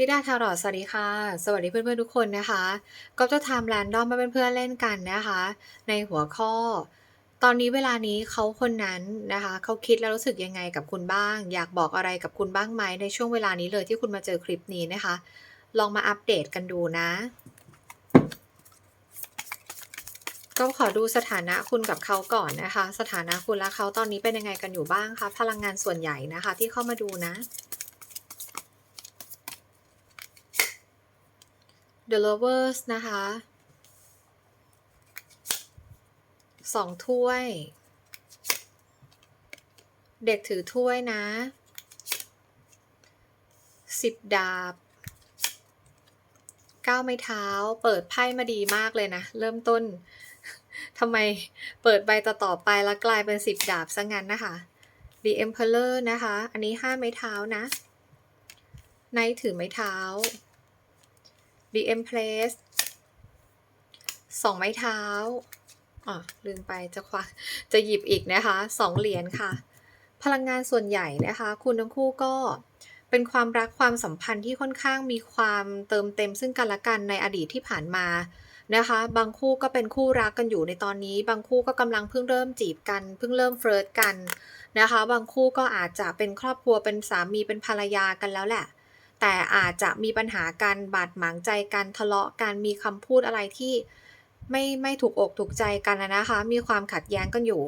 ลิดาทารอสวัสดีค่ะ สวัสดีเพื่อนๆทุกคนนะคะ ก็จะทำแรนดอมมาเป็นเพื่อนเล่นกันนะคะ ในหัวข้อ ตอนนี้เวลานี้เขาคนนั้นนะคะเขาคิดแล้วรู้สึกยังไงกับคุณบ้าง อยากบอกอะไรกับคุณบ้างไหมในช่วงเวลานี้เลยที่คุณมาเจอคลิปนี้นะคะ ลองมาอัปเดตกันดูนะก็ขอดูสถานะคุณกับเขาก่อนนะคะ สถานะคุณและเขาตอนนี้เป็นยังไงกันอยู่บ้างคะพลังงานส่วนใหญ่นะคะ ที่เข้ามาดูนะ The Lovers นะคะสองถ้วย เด็กถือถ้วยนะสิบดาบเก้าไม้เท้า เปิดไพ่มาดีมากเลยนะ เริ่มต้นทำไมเปิดใบต่อๆไปแล้วกลายเป็นสิบดาบซะงั้นนะคะ The Emperor นะคะ อันนี้ห้าไม้เท้านะไนถือไม้เท้า The Empress สองไม้เท้าอ๋อลืมไปจะควักจะหยิบอีกนะคะสองเหรียญค่ะ พลังงานส่วนใหญ่นะคะ คุณทั้งคู่ก็เป็นความรักความสัมพันธ์ที่ค่อนข้างมีความเติมเต็มซึ่งกันและกันในอดีตที่ผ่านมานะคะ บางคู่ก็เป็นคู่รักกันอยู่ในตอนนี้ บางคู่ก็กำลังเพิ่งเริ่มจีบกัน เพิ่งเริ่มเฟลิร์ตกันนะคะ บางคู่ก็อาจจะเป็นครอบครัวเป็นสามีเป็นภรรยากันแล้วแหละ แต่อาจจะมีปัญหาการบาดหมางใจกันทะเลาะกันมีคำพูดอะไรที่ไม่ไม่ถูกอกถูกใจกันนะคะ มีความขัดแย้งกันอยู่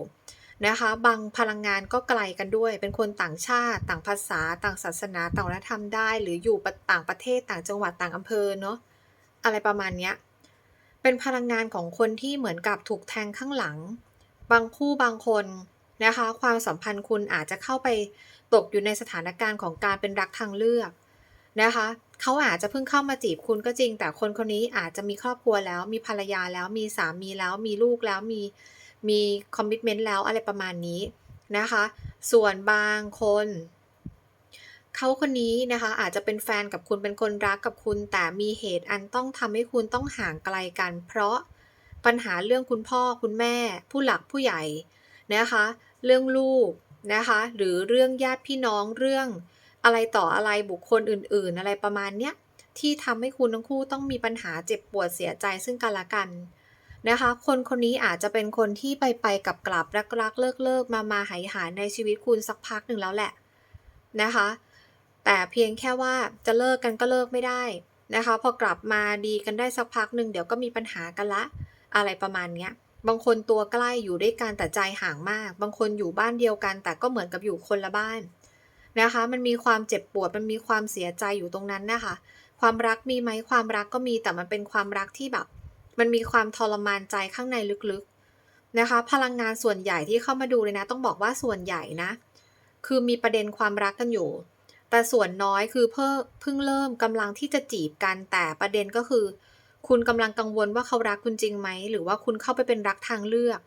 นะคะ บางพลังงานก็ไกลกันด้วย เป็นคนต่างชาติ ต่างภาษา ต่างศาสนา ต่างวัฒนธรรมได้ หรืออยู่ต่างประเทศต่างจังหวัดต่างอำเภอเนาะอะไรประมาณเนี้ยเป็นพลังงานของคนที่เหมือนกับถูกแทงข้างหลัง บางคู่บางคนนะคะ ความสัมพันธ์คุณอาจจะเข้าไปตกอยู่ในสถานการณ์ของการเป็นรักทางเลือก นะคะเขาอาจจะเพิ่งเข้ามาจีบคุณก็จริง แต่คนคนนี้อาจจะมีครอบครัวแล้ว มีภรรยาแล้ว มีสามีแล้ว มีลูกแล้วมีมีคอมมิชเมนต์แล้วอะไรประมาณนี้นะคะ ส่วนบางคนเขาคนนี้นะคะอาจจะเป็นแฟนกับคุณเป็นคนรักกับคุณ แต่มีเหตุอันต้องทำให้คุณต้องห่างไกลกัน เพราะปัญหาเรื่องคุณพ่อคุณแม่ ผู้หลักผู้ใหญ่นะคะ เรื่องลูกนะคะ หรือเรื่องญาติพี่น้องเรื่อง อะไรต่ออะไรบุคคลอื่น ๆ อะไรประมาณเนี้ยที่ทำให้คุณทั้งคู่ต้องมีปัญหาเจ็บปวดเสียใจซึ่งกันและกันนะคะ คนคนนี้อาจจะเป็นคนที่ไปไปกับกลับรักรักเลิกเลิกมามาหายหายในชีวิตคุณสักพักหนึ่งแล้วแหละนะคะ แต่เพียงแค่ว่าจะเลิกกันก็เลิกไม่ได้นะคะ พอกลับมาดีกันได้สักพักหนึ่งเดี๋ยวก็มีปัญหากันละ อะไรประมาณเนี้ยบางคนตัวใกล้อยู่ด้วยกันแต่ใจห่างมาก บางคนอยู่บ้านเดียวกัน แต่ก็เหมือนกับอยู่คนละบ้าน นะคะ มันมีความเจ็บปวด มันมีความเสียใจอยู่ตรงนั้นนะคะ ความรักมีไหมความรักก็มีแต่มันเป็นความรักที่แบบ มันมีความทรมานใจข้างในลึกๆนะคะ พลังงานส่วนใหญ่ที่เข้ามาดูเลยนะ ต้องบอกว่าส่วนใหญ่นะ คือมีประเด็นความรักกันอยู่ แต่ส่วนน้อยคือเพิ่งเพิ่งเริ่มกำลังที่จะจีบกันแต่ประเด็นก็คือ คุณกำลังกังวลว่าเขารักคุณจริงไหมหรือว่าคุณเข้าไปเป็นรักทางเลือก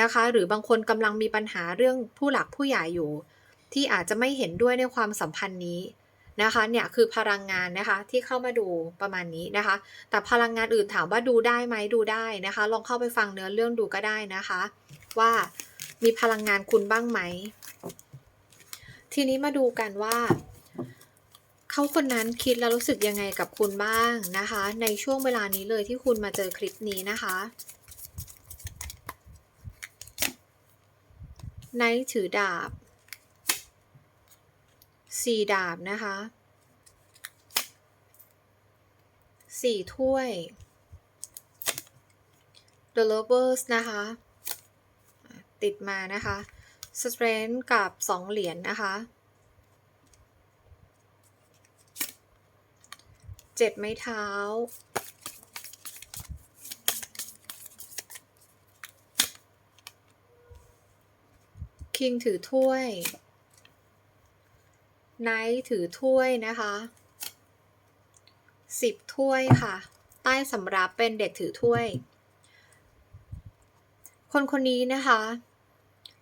นะคะ หรือบางคนกำลังมีปัญหาเรื่องผู้หลักผู้ใหญ่อยู่ ที่อาจจะไม่เห็นด้วยในความสัมพันธ์นี้นะคะเนี่ยคือพลังงานนะคะที่เข้ามาดูประมาณนี้นะคะ แต่พลังงานอื่นถามว่าดูได้ไหมดูได้นะคะ ลองเข้าไปฟังเนื้อเรื่องดูก็ได้นะคะ ว่ามีพลังงานคุณบ้างไหม ทีนี้มาดูกันว่าเขาคนนั้นคิดแล้วรู้สึกยังไงกับคุณบ้างนะคะ ในช่วงเวลานี้เลยที่คุณมาเจอคลิปนี้นะคะไนท์ถือดาบ สี่ดาบนะคะสี่ถ้วย The Lovers นะคะ ติดมานะคะ Strength กับสองเหรียญนนะคะเจ็ดไม้เท้าคิงถือถ้วย ไนท์ถือถ้วยนะคะสิบถ้วยค่ะ ใต้สำรับเป็นเด็กถือถ้วย คนคนนี้นะคะ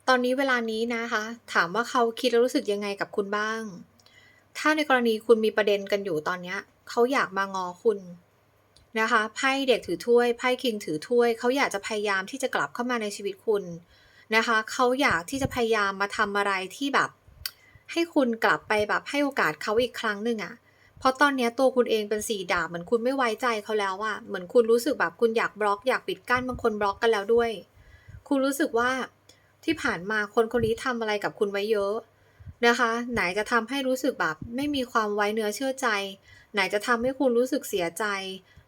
ตอนนี้เวลานี้นะคะ ถามว่าเขาคิดแล้วรู้สึกยังไงกับคุณบ้าง ถ้าในกรณีคุณมีประเด็นกันอยู่ตอนนี้เขาอยากมางอคุณนะคะไพ่เด็กถือถ้วยไพ่คิงถือถ้วยเขาอยากจะพยายามที่จะกลับเข้ามาในชีวิตคุณนะคะเขาอยากที่จะพยายามมาทำอะไรที่แบบ ให้คุณกลับไปแบบให้โอกาสเขาอีกครั้งหนึ่งอะเพราะตอนนี้ตัวคุณเองเป็นสีดาบเหมือนคุณไม่ไว้ใจเขาแล้วอะเหมือนคุณรู้สึกแบบคุณอยากบล็อกอยากปิดกั้นบางคนบล็อกกันแล้วด้วย คุณรู้สึกว่าที่ผ่านมาคนคนนี้ทำอะไรกับคุณไว้เยอะนะคะ ไหนจะทำให้รู้สึกแบบไม่มีความไว้เนื้อเชื่อใจ ไหนจะทำให้คุณรู้สึกเสียใจ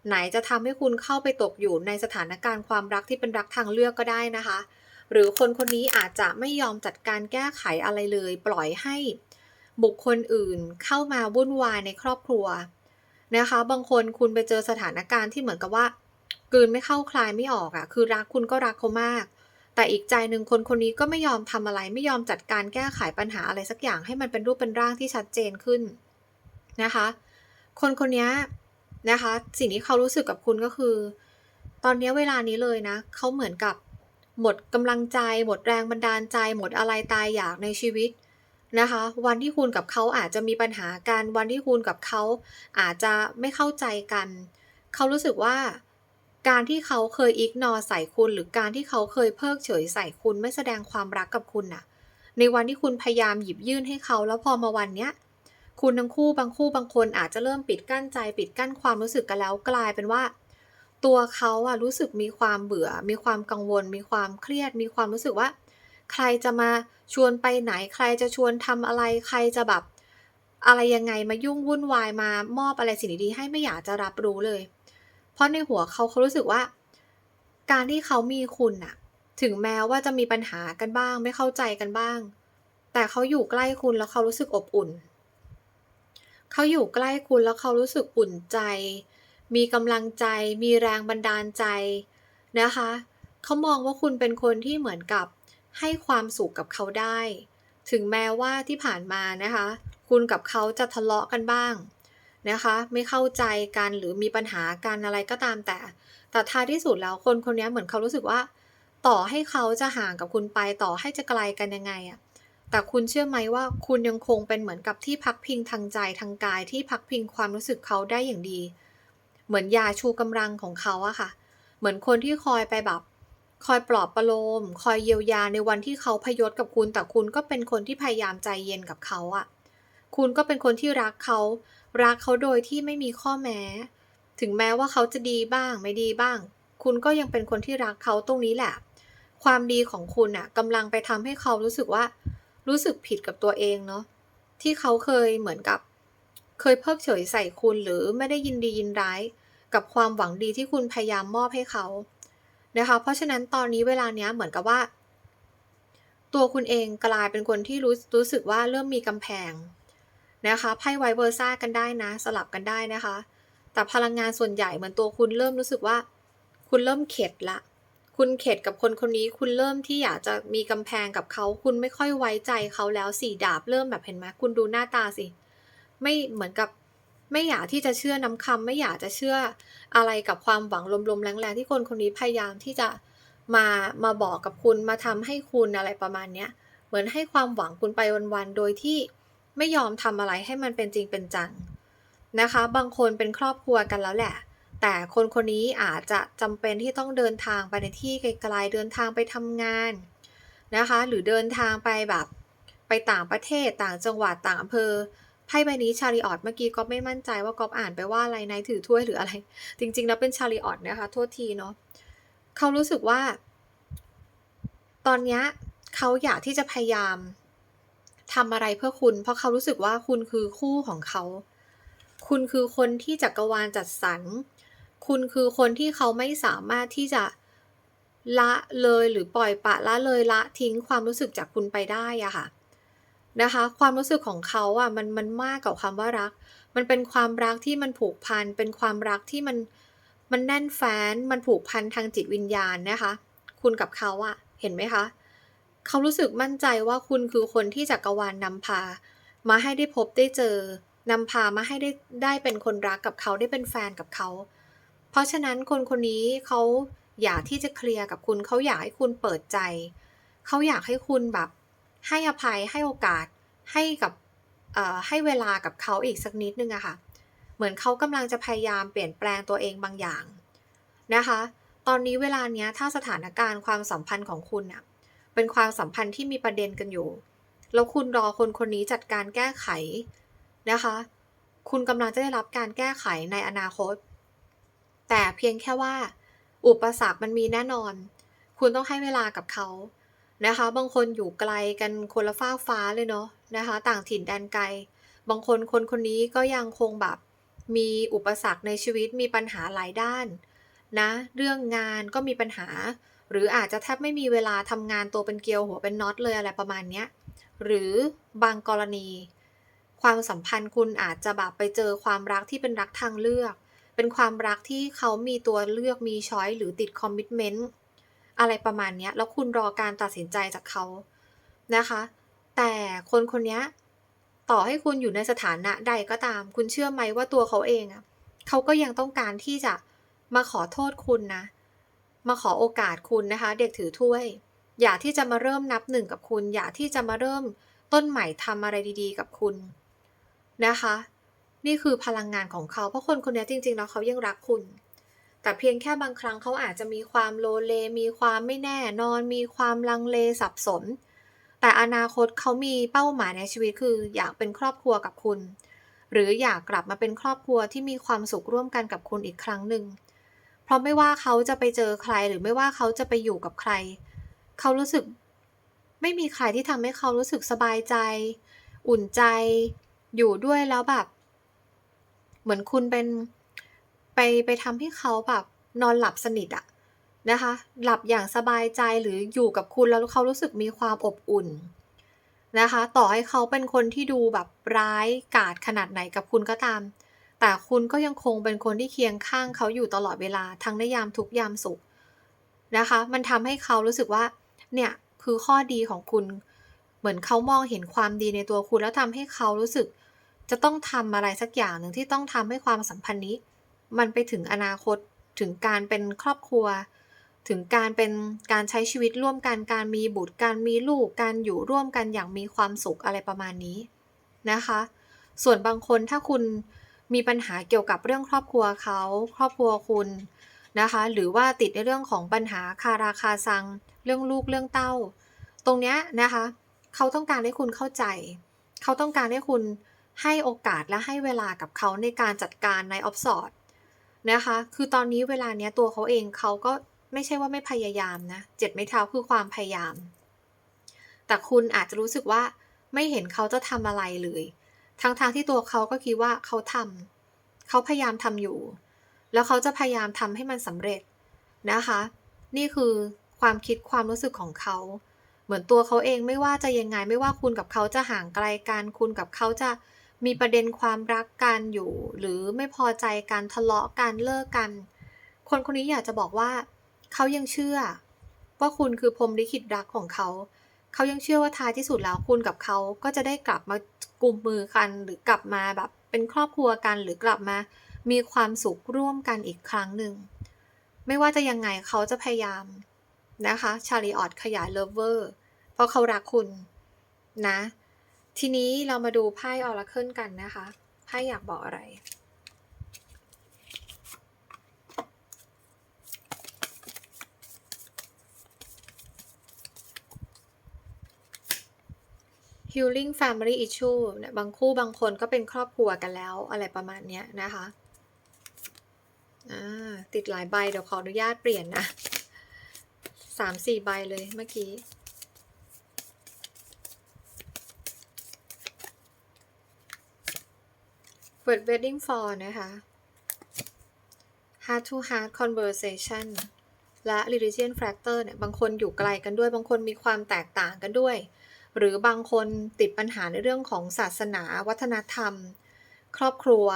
ไหนจะทำให้คุณเข้าไปตกอยู่ในสถานการณ์ความรักที่เป็นรักทางเลือกก็ได้นะคะ หรือคนคนนี้อาจจะไม่ยอมจัดการแก้ไขอะไรเลย ปล่อยให้บุคคลอื่นเข้ามาวุ่นวายในครอบครัวนะคะ บางคนคุณไปเจอสถานการณ์ที่เหมือนกับว่ากืนไม่เข้าคลายไม่ออกอะ่ะ คือรักคุณก็รักเขามาก แต่อีกใจหนึ่งคนคนนี้ก็ไม่ยอมทำอะไร ไม่ยอมจัดการแก้ไขปัญหาอะไรสักอย่างให้มันเป็นรูปเป็นร่างที่ชัดเจนขึ้นนะคะ คนคนนี้นะคะ สิ่งที่เขารู้สึกกับคุณก็คือ ตอนนี้เวลานี้เลยนะ เขาเหมือนกับ หมดกำลังใจ หมดแรงบันดาลใจ หมดอะไรตายอยากในชีวิตนะคะ วันที่คุณกับเขาอาจจะมีปัญหากันวันที่คุณกับเขาอาจจะไม่เข้าใจกัน เขารู้สึกว่า การที่เขาเคยอิกนอใส่คุณ หรือการที่เขาเคยเพิกเฉยใส่คุณไม่แสดงความรักกับคุณน่ะ ในวันที่คุณพยายามหยิบยื่นให้เขา แล้วพอมาวันเนี้ยคุณทั้งคู่บางคู่บางคนอาจจะเริ่มปิดกั้นใจ ปิดกั้นความรู้สึกกันแล้วกลายเป็นว่า ตัวเขาอะรู้สึกมีความเบื่อ มีความกังวล มีความเครียด มีความรู้สึกว่า ใครจะมาชวนไปไหน ใครจะชวนทำอะไร ใครจะแบบ อะไรยังไงมายุ่งวุ่นวายมามอบอะไรสิ่งดีๆให้ไม่อยากจะรับรู้เลย เพราะในหัวเขาเขารู้สึกว่า การที่เขามีคุณน่ะถึงแม้ว่าจะมีปัญหากันบ้าง ไม่เข้าใจกันบ้าง แต่เขาอยู่ใกล้คุณแล้วเขารู้สึกอบอุ่น เขาอยู่ใกล้คุณแล้วเขารู้สึกอุ่นใจ มีกำลังใจ มีแรงบันดาลใจนะคะ เขามองว่าคุณเป็นคนที่เหมือนกับให้ความสุขกับเขาได้ ถึงแม้ว่าที่ผ่านมานะคะ คุณกับเขาจะทะเลาะกันบ้างนะคะ ไม่เข้าใจกันหรือมีปัญหากันอะไรก็ตามแต่ แต่ท้ายที่สุดแล้วคนคนนี้เหมือนเขารู้สึกว่า ต่อให้เขาจะห่างกับคุณไปต่อให้จะไกลกันยังไงอะแต่คุณเชื่อไหมว่าคุณยังคงเป็นเหมือนกับที่พักพิงทางใจทางกายที่พักพิงความรู้สึกเขาได้อย่างดี เหมือนยาชูกำลังของเขาอะค่ะ เหมือนคนที่คอยไปแบบ คอยปลอบประโลม คอยเยียวยาในวันที่เขาพยศกับคุณ แต่คุณก็เป็นคนที่พยายามใจเย็นกับเขาอะคุณก็เป็นคนที่รักเขา รักเขาโดยที่ไม่มีข้อแม้ ถึงแม้ว่าเขาจะดีบ้าง ไม่ดีบ้าง คุณก็ยังเป็นคนที่รักเขาตรงนี้แหละ ความดีของคุณอะกำลังไปทำให้เขารู้สึกว่า รู้สึกผิดกับตัวเองเนาะ ที่เขาเคยเหมือนกับ เคยเพิกเฉยใส่คุณหรือไม่ได้ยินดียินร้าย กับความหวังดีที่คุณพยายามมอบให้เขานะคะ เพราะฉะนั้นตอนนี้เวลาเนี้ยเหมือนกับว่า ตัวคุณเองกลายเป็นคนที่รู้รู้สึกว่าเริ่มมีกำแพงนะคะไพ่ไวเวอร์ซ่ากันได้นะ สลับกันได้นะคะ แต่พลังงานส่วนใหญ่เหมือนตัวคุณเริ่มรู้สึกว่า คุณเริ่มเข็ดละ คุณเข็ดกับคนคนนี้ คุณเริ่มที่อยากจะมีกำแพงกับเขา คุณไม่ค่อยไว้ใจเขาแล้วสี่ดาบเริ่มแบบเห็นไหมคุณดูหน้าตาสิ ไม่เหมือนกับ ไม่อยากที่จะเชื่อน้ำคำไม่อยากจะเชื่ออะไรกับความหวังลมๆแรงๆที่คนคนนี้พยายามที่จะมามาบอกกับคุณมาทำให้คุณอะไรประมาณเนี้ยเหมือนให้ความหวังคุณไปวันๆโดยที่ไม่ยอมทำอะไรให้มันเป็นจริงเป็นจังนะคะ บางคนเป็นครอบครัวกันแล้วแหละ แต่คนคนนี้อาจจะจำเป็นที่ต้องเดินทางไปในที่ไกลๆเดินทางไปทำงานนะคะ หรือเดินทางไปแบบไปต่างประเทศต่างจังหวัดต่างอำเภอ ไพ่ใบนี้ชาริออตเมื่อกี้ก็ไม่มั่นใจว่าก๊อฟอ่านไปว่าอะไรนายถือถ้วยหรืออะไร จริง ๆ แล้วเป็นชาริออตนะคะโทษทีเนาะเขารู้สึกว่า ตอนนี้เขาอยากที่จะพยายามทำอะไรเพื่อคุณ เพราะเขารู้สึกว่าคุณคือคู่ของเขา คุณคือคนที่จักรวาลจัดสรร คุณคือคนที่เขาไม่สามารถที่จะละเลยหรือปล่อยปะละเลยละทิ้งความรู้สึกจากคุณไปได้อะค่ะ นะคะ ความรู้สึกของเขาอะมันมันมากกว่าความว่ารัก มันเป็นความรักที่มันผูกพัน เป็นความรักที่มันมันแน่นแฟ้น มันผูกพันทางจิตวิญญาณนะคะ คุณกับเขาอะเห็นไหมคะ เขารู้สึกมั่นใจว่าคุณคือคนที่จักรวาลนำพา มาให้ได้พบได้เจอนำพามาให้ได้ได้เป็นคนรักกับเขาได้เป็นแฟนกับเขา เพราะฉะนั้นคนคนนี้เขาอยากที่จะเคลียร์กับคุณเขาอยากให้คุณเปิดใจ เขาอยากให้คุณแบบ ให้อภัยให้โอกาสให้กับให้เวลากับเขาอีกสักนิดนึงอะค่ะ เหมือนเขากำลังจะพยายามเปลี่ยนแปลงตัวเองบางอย่างนะคะ ตอนนี้เวลาเนี้ยถ้าสถานการณ์ความสัมพันธ์ของคุณอะเป็นความสัมพันธ์ที่มีประเด็นกันอยู่ แล้วคุณรอคนคนนี้จัดการแก้ไขนะคะ คุณกำลังจะได้รับการแก้ไขในอนาคต แต่เพียงแค่ว่า อุปสรรคมันมีแน่นอน คุณต้องให้เวลากับเขา นะคะ บางคนอยู่ไกลกันคนละฟ้าฟ้าเลยเนาะนะคะ ต่างถิ่นแดนไกล บางคนคนคนนี้ก็ยังคงแบบมีอุปสรรคในชีวิตมีปัญหาหลายด้านนะเรื่องงานก็มีปัญหา หรืออาจจะแทบไม่มีเวลาทำงานตัวเป็นเกลียวหัวเป็นน็อตเลยอะไรประมาณเนี้ยหรือบางกรณี ความสัมพันธ์คุณอาจจะแบบไปเจอความรักที่เป็นรักทางเลือก เป็นความรักที่เขามีตัวเลือกมีช้อยหรือติดคอมมิชเมนต์ อะไรประมาณนี้แล้วคุณรอการตัดสินใจจากเขานะคะ แต่คนคนนี้ต่อให้คุณอยู่ในสถานะใดก็ตาม คุณเชื่อไหมว่าตัวเขาเองอะเขาก็ยังต้องการที่จะมาขอโทษคุณนะ มาขอโอกาสคุณนะคะ เด็กถือถ้วย อยากที่จะมาเริ่มนับหนึ่งกับคุณ อยากที่จะมาเริ่มต้นใหม่ทำอะไรดีๆ กับคุณนะคะ นี่คือพลังงานของเขาเพราะคนคนนี้จริงๆแล้วเขายังรักคุณ แต่เพียงแค่บางครั้งเขาอาจจะมีความโลเล มีความไม่แน่นอน มีความลังเลสับสน แต่อนาคตเขามีเป้าหมายในชีวิตคืออยากเป็นครอบครัวกับคุณ หรืออยากกลับมาเป็นครอบครัวที่มีความสุขร่วมกันกับคุณอีกครั้งหนึ่ง เพราะไม่ว่าเขาจะไปเจอใครหรือไม่ว่าเขาจะไปอยู่กับใคร เขารู้สึก ไม่มีใครที่ทำให้เขารู้สึกสบายใจ อุ่นใจ อยู่ด้วยแล้วแบบ เหมือนคุณเป็น ไปไปทำให้เขาแบบนอนหลับสนิทอะนะคะ หลับอย่างสบายใจหรืออยู่กับคุณแล้วเขารู้สึกมีความอบอุ่นนะคะ ต่อให้เขาเป็นคนที่ดูแบบร้ายกาจขนาดไหนกับคุณก็ตาม แต่คุณก็ยังคงเป็นคนที่เคียงข้างเขาอยู่ตลอดเวลาทั้งในยามทุกยามสุขนะคะ มันทำให้เขารู้สึกว่าเนี่ยคือข้อดีของคุณ เหมือนเขามองเห็นความดีในตัวคุณแล้วทำให้เขารู้สึก จะต้องทำอะไรสักอย่างหนึ่งที่ต้องทำให้ความสัมพันธ์นี้ มันไปถึงอนาคตถึงการเป็นครอบครัว ถึงการเป็นการใช้ชีวิตร่วมกันการมีบุตรการมีลูกการอยู่ร่วมกันอย่างมีความสุขอะไรประมาณนี้นะคะ ส่วนบางคนถ้าคุณมีปัญหาเกี่ยวกับเรื่องครอบครัวเขาครอบครัวคุณนะคะ หรือว่าติดในเรื่องของปัญหาคาราคาซัง เรื่องลูกเรื่องเต้า ตรงเนี้ยนะคะ เขาต้องการให้คุณเข้าใจ เขาต้องการให้คุณให้โอกาสและให้เวลากับเขาในการจัดการในออฟสอด นะคะ คือตอนนี้เวลาเนี้ยตัวเขาเองเขาก็ไม่ใช่ว่าไม่พยายามนะเจ็ดไม้เท้าคือความพยายาม แต่คุณอาจจะรู้สึกว่าไม่เห็นเขาจะทำอะไรเลย ทั้งๆทที่ตัวเขาก็คิดว่าเขาทำเขาพยายามทำอยู่ แล้วเขาจะพยายามทำให้มันสำเร็จนะคะ นี่คือความคิดความรู้สึกของเขา เหมือนตัวเขาเองไม่ว่าจะยังไงไม่ว่าคุณกับเขาจะห่างไกลกันคุณกับเขาจะ มีประเด็นความรักกันอยู่ หรือไม่พอใจการทะเลาะกันเลิกกัน คนคนนี้อยากจะบอกว่า เขายังเชื่อ ว่าคุณคือพรมลิขิตรักของเขา เขายังเชื่อว่าท้ายที่สุดแล้วคุณกับเขาก็จะได้กลับมากลุ่มมือกัน หรือกลับมาแบบเป็นครอบครัวกันหรือกลับมา มีความสุขร่วมกันอีกครั้งหนึ่งไม่ว่าจะยังไงเขาจะพยายามนะคะชาลีออดขยายเลเวอร์เพราะเขารักคุณนะ ทีนี้เรามาดูไพ่ออราเคิลกันนะคะไพ่อยากบอกอะไร healing family issue เนี่ยบางคู่บางคนก็เป็นครอบครัวกันแล้ว อะไรประมาณนี้นะคะติดหลายใบ เดี๋ยวขออนุญาตเปลี่ยนนะสามสี่ใบเลยเมื่อกี้ Word wedding for นะคะ heart to heart conversation และ religion factor เนี่ย บางคนอยู่ไกลกันด้วย บางคนมีความแตกต่างกันด้วย หรือบางคนติดปัญหาในเรื่องของศาสนา วัฒนธรรม ครอบครัว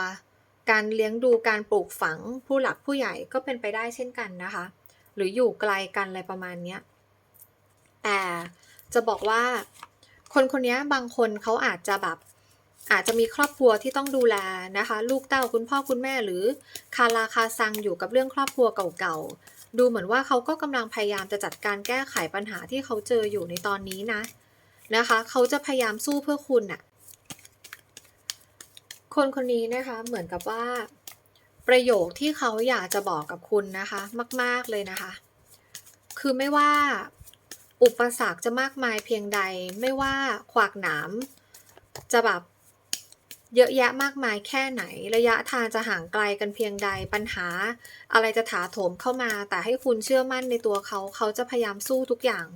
การเลี้ยงดู การปลูกฝัง ผู้หลักผู้ใหญ่ก็เป็นไปได้เช่นกันนะคะ หรืออยู่ไกลกันอะไรประมาณนี้ แต่จะบอกว่า คนคนนี้บางคนเขาอาจจะแบบ อาจจะมีครอบครัวที่ต้องดูแลนะคะ ลูกเต้าคุณพ่อคุณแม่หรือคาราคาซังอยู่กับเรื่องครอบครัวเก่าๆ ดูเหมือนว่าเขาก็กำลังพยายามจะจัดการแก้ไขปัญหาที่เขาเจออยู่ในตอนนี้นะนะคะ เขาจะพยายามสู้เพื่อคุณน่ะคนคนนี้นะคะเหมือนกับว่า ประโยคที่เขาอยากจะบอกกับคุณนะคะ มาก ๆเลยนะคะ คือไม่ว่าอุปสรรคจะมากมายเพียงใด ไม่ว่าขวากหนามจะแบบ เยอะแยะมากมายแค่ไหน ระยะทางจะห่างไกลกันเพียงใดปัญหา อะไรจะถาโถมเข้ามา แต่ให้คุณเชื่อมั่นในตัวเขา เขาจะพยายามสู้ทุกอย่าง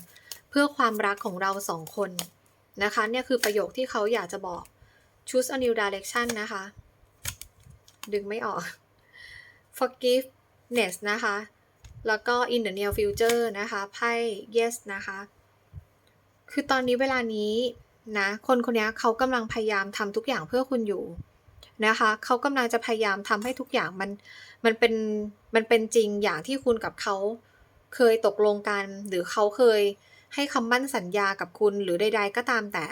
เพื่อความรักของเราสองคนนะคะเนี่ยคือประโยคที่เขาอยากจะบอก choose a new direction นะคะ ดึงไม่ออก forgiveness นะคะ แล้วก็ in the near future นะคะไพ่ yes นะคะ คือตอนนี้เวลานี้ นะคนคนนี้เขากำลังพยายามทำทุกอย่างเพื่อคุณอยู่นะคะเขากำลังจะพยายามทำให้ทุกอย่างมันมันเป็นมันเป็นจริงอย่างที่คุณกับเขาเคยตกลงกัน หรือเขาเคยให้คำมั่นสัญญากับคุณหรือใด ๆ ก็ตามแต่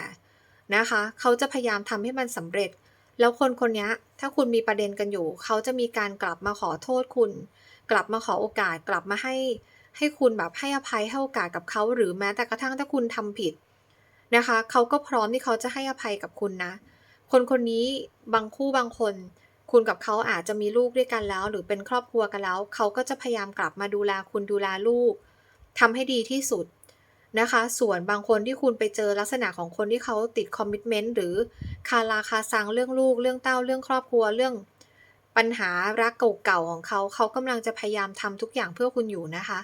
นะคะเขาจะพยายามทำให้มันสำเร็จ แล้วคนคนนี้ถ้าคุณมีประเด็นกันอยู่ เขาจะมีการกลับมาขอโทษคุณ กลับมาขอโอกาสกลับมาให้ ให้คุณแบบให้อภัยให้โอกาสกับเขา หรือแม้แต่กระทั่งถ้าคุณทำผิด นะคะเขาก็พร้อมที่เขาจะให้อภัยกับคุณนะ คนคนนี้บางคู่บางคน คุณกับเขาอาจจะมีลูกด้วยกันแล้ว หรือเป็นครอบครัวกันแล้ว เขาก็จะพยายามกลับมาดูแลคุณดูแลลูกทำให้ดีที่สุดนะคะ ส่วนบางคนที่คุณไปเจอลักษณะของคนที่เขาติดคอมมิชเมนต์หรือคาราคาซังเรื่องลูก เรื่องเต้าเรื่องครอบครัวเรื่องปัญหารักเก่าๆของเขาเขากำลังจะพยายามทำทุกอย่างเพื่อคุณอยู่นะคะ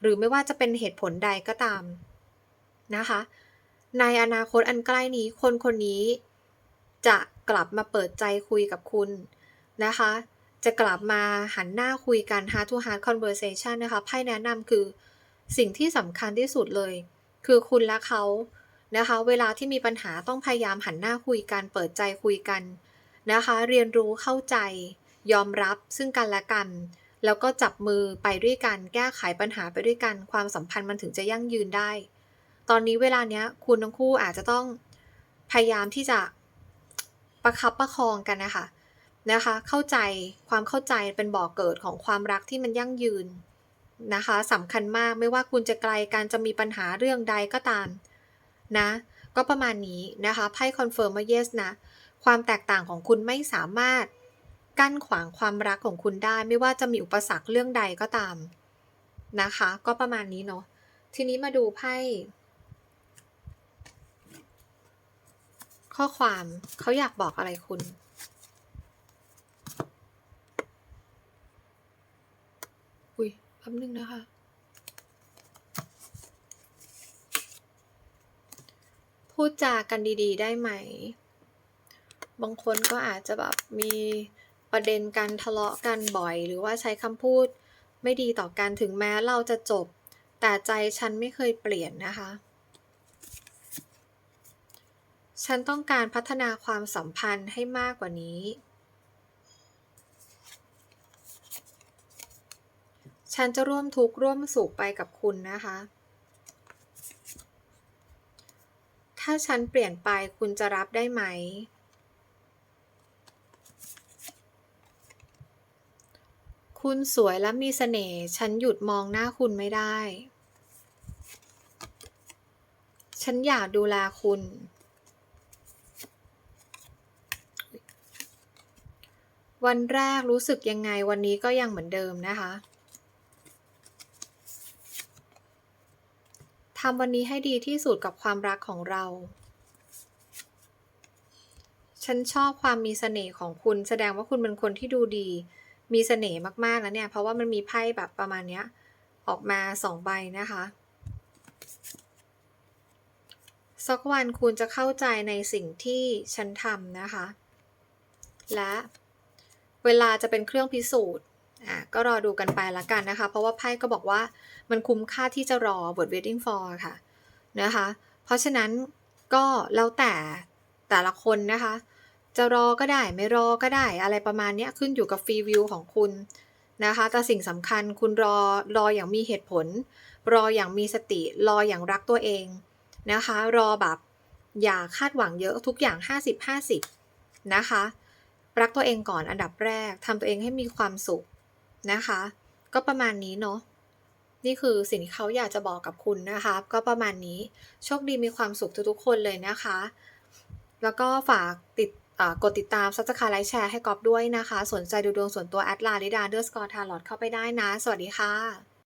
หรือไม่ว่าจะเป็นเหตุผลใดก็ตามนะคะ ในอนาคตอันใกล้นี้คนคนนี้ จะกลับมาเปิดใจคุยกับคุณนะคะ จะกลับมาหันหน้าคุยกัน heart to heart conversation นะคะไพ่แนะนำคือสิ่งที่สำคัญที่สุดเลย คือคุณและเขานะคะ เวลาที่มีปัญหาต้องพยายามหันหน้าคุยกัน เปิดใจคุยกันนะคะ เรียนรู้เข้าใจ ยอมรับซึ่งกันและกัน แล้วก็จับมือไปด้วยกัน แก้ไขปัญหาไปด้วยกัน ความสัมพันธ์มันถึงจะยั่งยืนได้ ตอนนี้เวลาเนี้ยคุณทั้งคู่อาจจะต้องพยายามที่จะประคับประคองกันนะคะนะคะ เข้าใจความเข้าใจเป็นบ่อกเกิดของความรักที่มันยั่งยืนนะคะสำคัญมากไม่ว่าคุณจะไกลกันจะมีปัญหาเรื่องใดก็ตามนะก็ประมาณนี้นะคะไพ่คอนเฟิร์มว่า yes นะ ความแตกต่างของคุณไม่สามารถกั้นขวางความรักของคุณได้ ไม่ว่าจะมีอุปสรรคเรื่องใดก็ตามนะคะ ก็ประมาณนี้เนาะทีนี้มาดูไพ่ ข้อความเขาอยากบอกอะไรคุณ อุ้ยแป๊บนึงนะคะ พูดจากันดีๆ ได้ไหม บางคนก็อาจจะแบบมีประเด็นการทะเลาะกันบ่อย หรือว่าใช้คำพูดไม่ดีต่อกันถึงแม้เราจะจบ แต่ใจฉันไม่เคยเปลี่ยนนะคะ ฉันต้องการพัฒนาความสัมพันธ์ให้มากกว่านี้ ฉันจะร่วมทุกข์ร่วมสุขไปกับคุณนะคะ ถ้าฉันเปลี่ยนไปคุณจะรับได้ไหม คุณสวยและมีเสน่ห์ ฉันหยุดมองหน้าคุณไม่ได้ ฉันอยากดูแลคุณ วันแรกรู้สึกยังไงวันนี้ก็ยังเหมือนเดิมนะคะทำวันนี้ให้ดีที่สุดกับความรักของเรา ฉันชอบความมีเสน่ห์ของคุณ แสดงว่าคุณเป็นคนที่ดูดี มีเสน่ห์มากๆแล้วเนี่ย เพราะว่ามันมีไพ่แบบประมาณเนี้ย ออกมาสองใบนะคะ สักวันคุณจะเข้าใจในสิ่งที่ฉันทำนะคะ และ เวลาจะเป็นเครื่องพิสูจน์อะก็รอดูกันไปละกันนะคะ เพราะว่าไพ่ก็บอกว่ามันคุ้มค่าที่จะรอบท waiting for ค่ะนะคะ เพราะฉะนั้นก็แล้วแต่แต่ละคนนะคะ จะรอก็ได้ไม่รอก็ได้ อะไรประมาณนี้ขึ้นอยู่กับฟรีวิวของคุณนะคะ แต่สิ่งสำคัญคุณรอรออย่างมีเหตุผล รออย่างมีสติรออย่างรักตัวเองนะคะ รอแบบอย่าคาดหวังเยอะทุกอย่าง 50-50 นะคะ รักตัวเองก่อนอันดับแรกทำตัวเองให้มีความสุขนะคะ ก็ประมาณนี้เนาะนี่คือสิ่งที่เขาอยากจะบอกกับคุณนะคะ ก็ประมาณนี้โชคดีมีความสุขทุกๆคนเลยนะคะ แล้วก็ฝากติดกดติดตามซับสไครต์ไลค์แชร์ให้กอบด้วยนะคะ สนใจดูดวงส่วนตัวแอดลาลิดาเดอร์สกอร์ทาร์ลอดเข้าไปได้นะ สวัสดีค่ะ